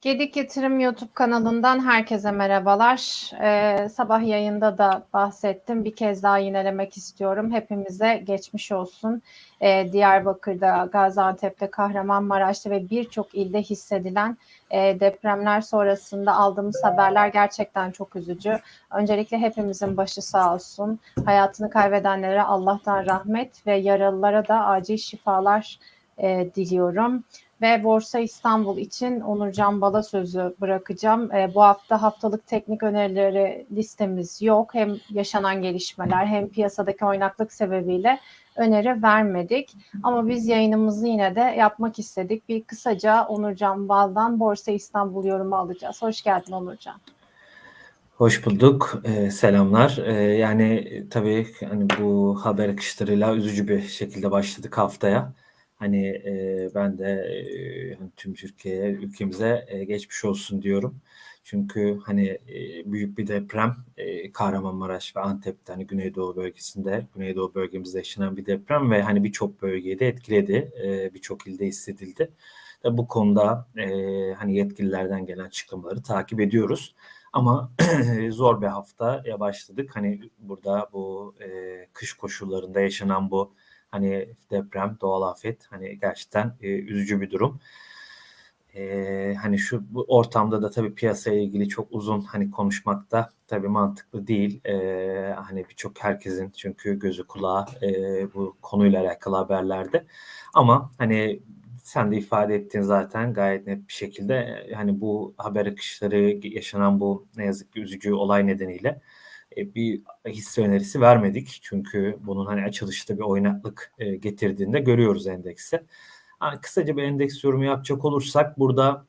Gedik Yatırım YouTube kanalından herkese merhabalar. Ee, sabah yayında da bahsettim. Bir kez daha yinelemek istiyorum. Hepimize geçmiş olsun. Ee, Diyarbakır'da, Gaziantep'te, Kahramanmaraş'ta ve birçok ilde hissedilen e, depremler sonrasında aldığımız haberler gerçekten çok üzücü. Öncelikle hepimizin başı sağ olsun. Hayatını kaybedenlere Allah'tan rahmet ve yaralılara da acil şifalar e, diliyorum ve Borsa İstanbul için Onurcan Bala sözü bırakacağım. E, bu hafta haftalık teknik önerileri listemiz yok. Hem yaşanan gelişmeler hem piyasadaki oynaklık sebebiyle öneri vermedik. Ama biz yayınımızı yine de yapmak istedik. Bir kısaca Onurcan Bal'dan Borsa İstanbul yorumu alacağız. Hoş geldin Onurcan. Hoş bulduk. Ee, selamlar. Ee, yani tabii hani bu haber akışlarıyla üzücü bir şekilde başladık haftaya. Hani e, ben de e, tüm Türkiye'ye, ülkemize e, geçmiş olsun diyorum. Çünkü hani e, büyük bir deprem e, Kahramanmaraş ve Antep'te hani Güneydoğu bölgesinde, Güneydoğu bölgemizde yaşanan bir deprem ve hani birçok bölgeyi de etkiledi. E, birçok ilde hissedildi. Tabii bu konuda e, hani yetkililerden gelen açıklamaları takip ediyoruz. Ama zor bir haftaya başladık. Hani burada bu e, kış koşullarında yaşanan bu Hani deprem, doğal afet hani gerçekten e, üzücü bir durum. E, hani şu bu ortamda da tabii piyasaya ilgili çok uzun hani konuşmak da tabii mantıklı değil. E, hani birçok herkesin çünkü gözü kulağı e, bu konuyla alakalı haberlerde. Ama hani sen de ifade ettin zaten gayet net bir şekilde hani bu haber akışları yaşanan bu ne yazık ki üzücü olay nedeniyle e, bir hisse önerisi vermedik. Çünkü bunun hani açılışta bir oynaklık e, getirdiğinde görüyoruz endekse. Yani kısaca bir endeks yorumu yapacak olursak burada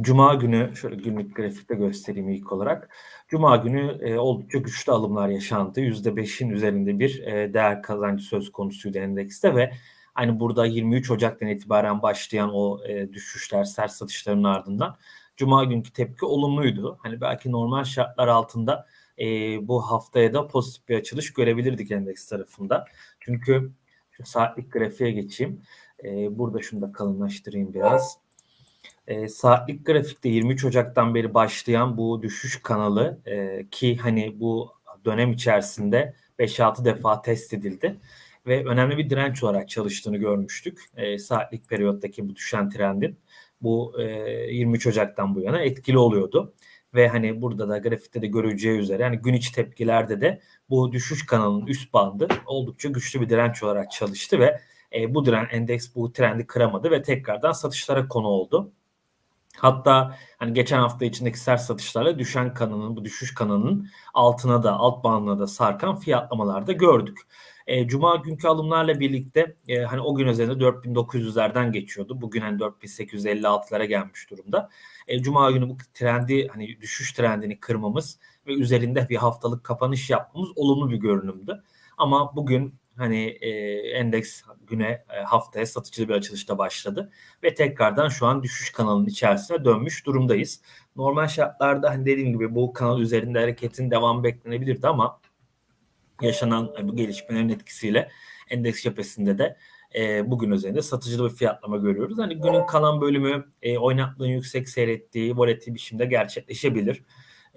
Cuma günü şöyle günlük grafikte göstereyim ilk olarak. Cuma günü e, oldukça güçlü alımlar yaşandı. %5'in üzerinde bir e, değer kazancı söz konusuydu endekste ve hani burada 23 Ocak'tan itibaren başlayan o e, düşüşler, sert satışların ardından Cuma günkü tepki olumluydu. Hani belki normal şartlar altında e, bu haftaya da pozitif bir açılış görebilirdik endeks tarafında. Çünkü şu saatlik grafiğe geçeyim. E, burada şunu da kalınlaştırayım biraz. E, saatlik grafikte 23 Ocak'tan beri başlayan bu düşüş kanalı e, ki hani bu dönem içerisinde 5-6 defa test edildi ve önemli bir direnç olarak çalıştığını görmüştük. E, saatlik periyottaki bu düşen trendin bu e, 23 Ocak'tan bu yana etkili oluyordu ve hani burada da grafikte de göreceği üzere yani gün içi tepkilerde de bu düşüş kanalının üst bandı oldukça güçlü bir direnç olarak çalıştı ve e, bu diren endeks bu trendi kıramadı ve tekrardan satışlara konu oldu. Hatta hani geçen hafta içindeki sert satışlarla düşen kanalın bu düşüş kanalının altına da alt bandına da sarkan fiyatlamalar da gördük. E, Cuma günkü alımlarla birlikte e, hani o gün üzerinde 4900'lerden geçiyordu. Bugün hani 4856'lara gelmiş durumda. E, Cuma günü bu trendi hani düşüş trendini kırmamız ve üzerinde bir haftalık kapanış yapmamız olumlu bir görünümdü. Ama bugün hani e, endeks güne e, haftaya satıcılı bir açılışta başladı ve tekrardan şu an düşüş kanalının içerisine dönmüş durumdayız. Normal şartlarda hani dediğim gibi bu kanal üzerinde hareketin devam beklenebilirdi ama yaşanan bu gelişmelerin etkisiyle endeks cephesinde de e, bugün üzerinde satıcılı bir fiyatlama görüyoruz. Hani günün kalan bölümü e, oynaklığın yüksek seyrettiği volatil biçimde gerçekleşebilir.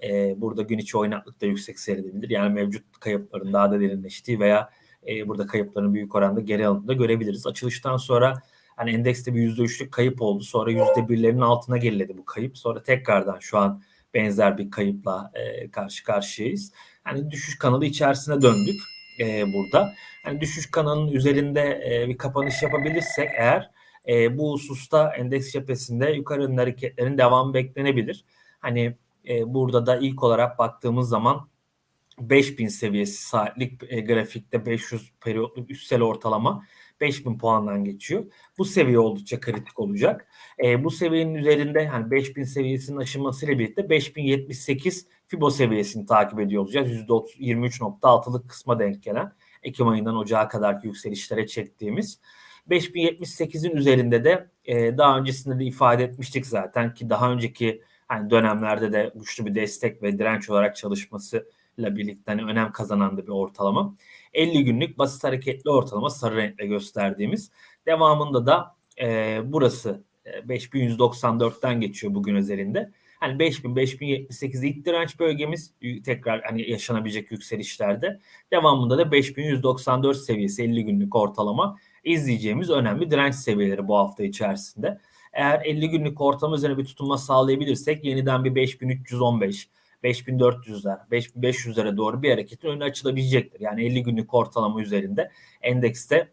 E, burada gün içi oynaklık da yüksek seyredebilir. Yani mevcut kayıpların daha da derinleştiği veya e, burada kayıpların büyük oranda geri alındığını da görebiliriz. Açılıştan sonra hani endekste bir yüzde üçlük kayıp oldu. Sonra yüzde birlerin altına geriledi bu kayıp. Sonra tekrardan şu an benzer bir kayıpla e, karşı karşıyayız. Yani düşüş kanalı içerisine döndük e, burada. Yani düşüş kanalının üzerinde e, bir kapanış yapabilirsek eğer e, bu hususta endeks cephesinde yukarı hareketlerin devamı beklenebilir. Hani e, burada da ilk olarak baktığımız zaman 5000 seviyesi saatlik e, grafikte 500 periyotluk üstsel ortalama 5000 puandan geçiyor. Bu seviye oldukça kritik olacak. E, bu seviyenin üzerinde yani 5000 seviyesinin aşılmasıyla birlikte 5078 Fibo seviyesini takip ediyor olacağız. %23.6'lık kısma denk gelen Ekim ayından Ocağa kadarki yükselişlere çektiğimiz. 5078'in üzerinde de e, daha öncesinde de ifade etmiştik zaten ki daha önceki hani dönemlerde de güçlü bir destek ve direnç olarak çalışması ile birlikte hani önem kazanan da bir ortalama. 50 günlük basit hareketli ortalama sarı renkle gösterdiğimiz. Devamında da e, burası e, 5194'ten geçiyor bugün özelinde. Hani 5000 5078 ilk direnç bölgemiz tekrar hani yaşanabilecek yükselişlerde. Devamında da 5194 seviyesi 50 günlük ortalama izleyeceğimiz önemli direnç seviyeleri bu hafta içerisinde. Eğer 50 günlük ortalama üzerine bir tutunma sağlayabilirsek yeniden bir 5315 5400'ler, 5500'lere doğru bir hareketin önü açılabilecektir. Yani 50 günlük ortalama üzerinde endekste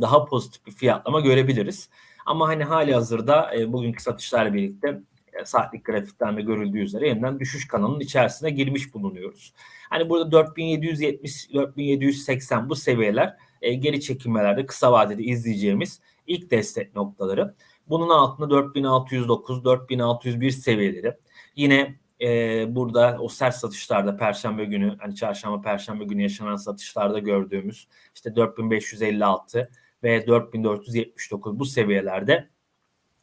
daha pozitif bir fiyatlama görebiliriz. Ama hani hali hazırda e, bugünkü satışlarla birlikte e, saatlik grafikten de görüldüğü üzere yeniden düşüş kanalının içerisine girmiş bulunuyoruz. Hani burada 4770 4780 bu seviyeler e, geri çekilmelerde kısa vadede izleyeceğimiz ilk destek noktaları. Bunun altında 4609 4601 seviyeleri. Yine e, burada o sert satışlarda perşembe günü hani çarşamba perşembe günü yaşanan satışlarda gördüğümüz işte 4556 ve 4479 bu seviyelerde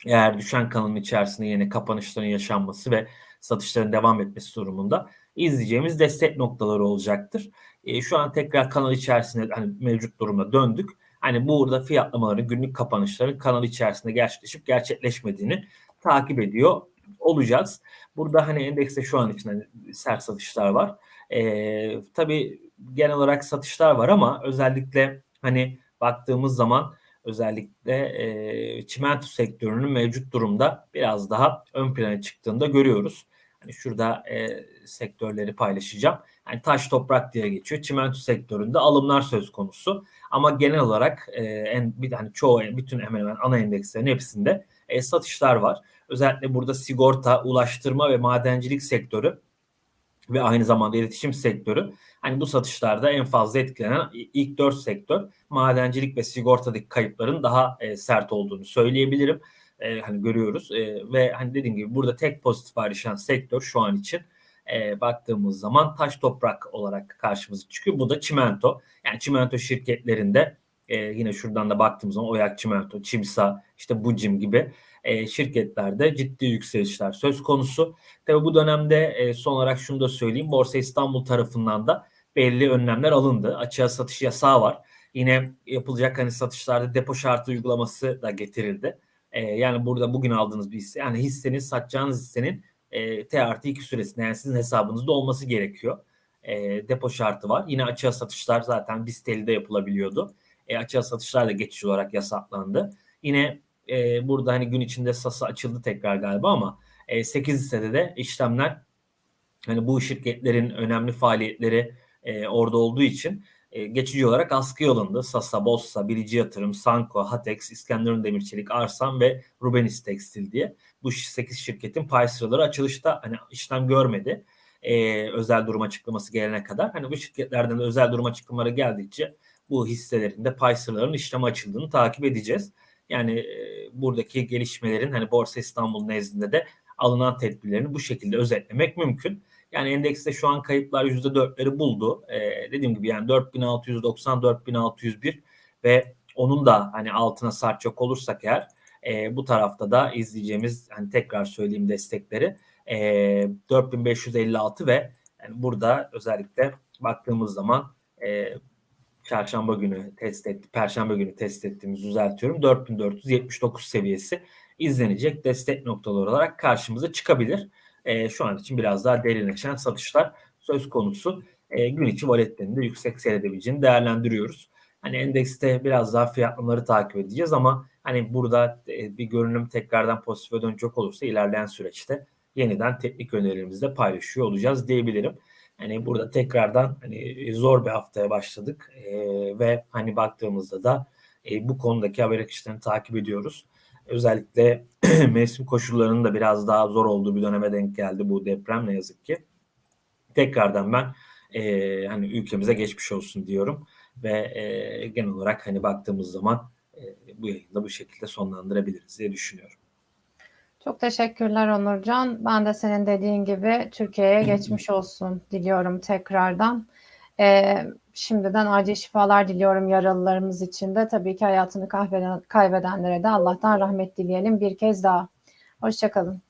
eğer düşen kanalın içerisinde yine kapanışların yaşanması ve satışların devam etmesi durumunda izleyeceğimiz destek noktaları olacaktır. E, şu an tekrar kanal içerisinde hani mevcut durumda döndük. Hani burada fiyatlamaların günlük kapanışların kanal içerisinde gerçekleşip gerçekleşmediğini takip ediyor olacağız. Burada hani endekste şu an için hani sert satışlar var. E, tabii genel olarak satışlar var ama özellikle hani baktığımız zaman özellikle e, çimento sektörünün mevcut durumda biraz daha ön plana çıktığını da görüyoruz. Hani şurada e, sektörleri paylaşacağım. Yani taş toprak diye geçiyor. Çimento sektöründe alımlar söz konusu. Ama genel olarak e, en bir hani çoğu bütün hemen hemen ana endekslerin hepsinde e, satışlar var. Özellikle burada sigorta, ulaştırma ve madencilik sektörü ve aynı zamanda iletişim sektörü hani bu satışlarda en fazla etkilenen ilk dört sektör madencilik ve sigortadaki kayıpların daha e, sert olduğunu söyleyebilirim. E, hani görüyoruz e, ve hani dediğim gibi burada tek pozitif ayrışan sektör şu an için e, baktığımız zaman taş toprak olarak karşımıza çıkıyor. Bu da çimento. Yani çimento şirketlerinde e, yine şuradan da baktığımız zaman Oyak Çimento, Çimsa, işte Bucim gibi e, şirketlerde ciddi yükselişler söz konusu. Tabi bu dönemde e, son olarak şunu da söyleyeyim. Borsa İstanbul tarafından da belli önlemler alındı. Açığa satış yasağı var. Yine yapılacak hani satışlarda depo şartı uygulaması da getirildi. E, yani burada bugün aldığınız bir hisse yani hissenin satacağınız hissenin e, T artı 2 süresinde yani sizin hesabınızda olması gerekiyor. E, depo şartı var. Yine açığa satışlar zaten BISTEL'de yapılabiliyordu. E, açığa satışlar da geçici olarak yasaklandı. Yine e, burada hani gün içinde sası açıldı tekrar galiba ama e, 8 hissede de işlemler hani bu şirketlerin önemli faaliyetleri e, orada olduğu için e, geçici olarak askıya alındı. Sasa, Bossa, Bilici Yatırım, Sanko, Hatex, İskenderun Demirçelik, Arsan ve Rubenis Tekstil diye bu 8 şirketin pay sıraları açılışta hani işlem görmedi. E, özel durum açıklaması gelene kadar. Hani bu şirketlerden de özel durum açıklamaları geldikçe bu hisselerinde pay sıralarının işlem açıldığını takip edeceğiz. Yani e, buradaki gelişmelerin hani Borsa İstanbul nezdinde de alınan tedbirlerini bu şekilde özetlemek mümkün. Yani endekste şu an kayıplar %4'leri buldu. Ee, dediğim gibi yani 4690, 4601 ve onun da hani altına sarkacak olursak eğer e, bu tarafta da izleyeceğimiz hani tekrar söyleyeyim destekleri e, 4556 ve yani burada özellikle baktığımız zaman e, çarşamba günü test etti, perşembe günü test ettiğimiz düzeltiyorum 4479 seviyesi izlenecek destek noktaları olarak karşımıza çıkabilir. E, şu an için biraz daha derinleşen satışlar söz konusu. E, gün içi valetlerini de yüksek seyredebileceğini değerlendiriyoruz. Hani endekste biraz daha fiyatlamaları takip edeceğiz ama hani burada e, bir görünüm tekrardan pozitife dönecek olursa ilerleyen süreçte yeniden teknik önerilerimizde paylaşıyor olacağız diyebilirim. Hani burada tekrardan hani zor bir haftaya başladık e, ve hani baktığımızda da e, bu konudaki haber akışlarını takip ediyoruz. Özellikle mevsim koşullarının da biraz daha zor olduğu bir döneme denk geldi bu deprem ne yazık ki. Tekrardan ben e, hani ülkemize geçmiş olsun diyorum ve e, genel olarak hani baktığımız zaman e, bu yayını da bu şekilde sonlandırabiliriz diye düşünüyorum. Çok teşekkürler Onurcan. Ben de senin dediğin gibi Türkiye'ye geçmiş olsun diliyorum tekrardan. Ee, şimdiden acil şifalar diliyorum yaralılarımız için de. Tabii ki hayatını kaybeden, kaybedenlere de Allah'tan rahmet dileyelim bir kez daha. Hoşçakalın.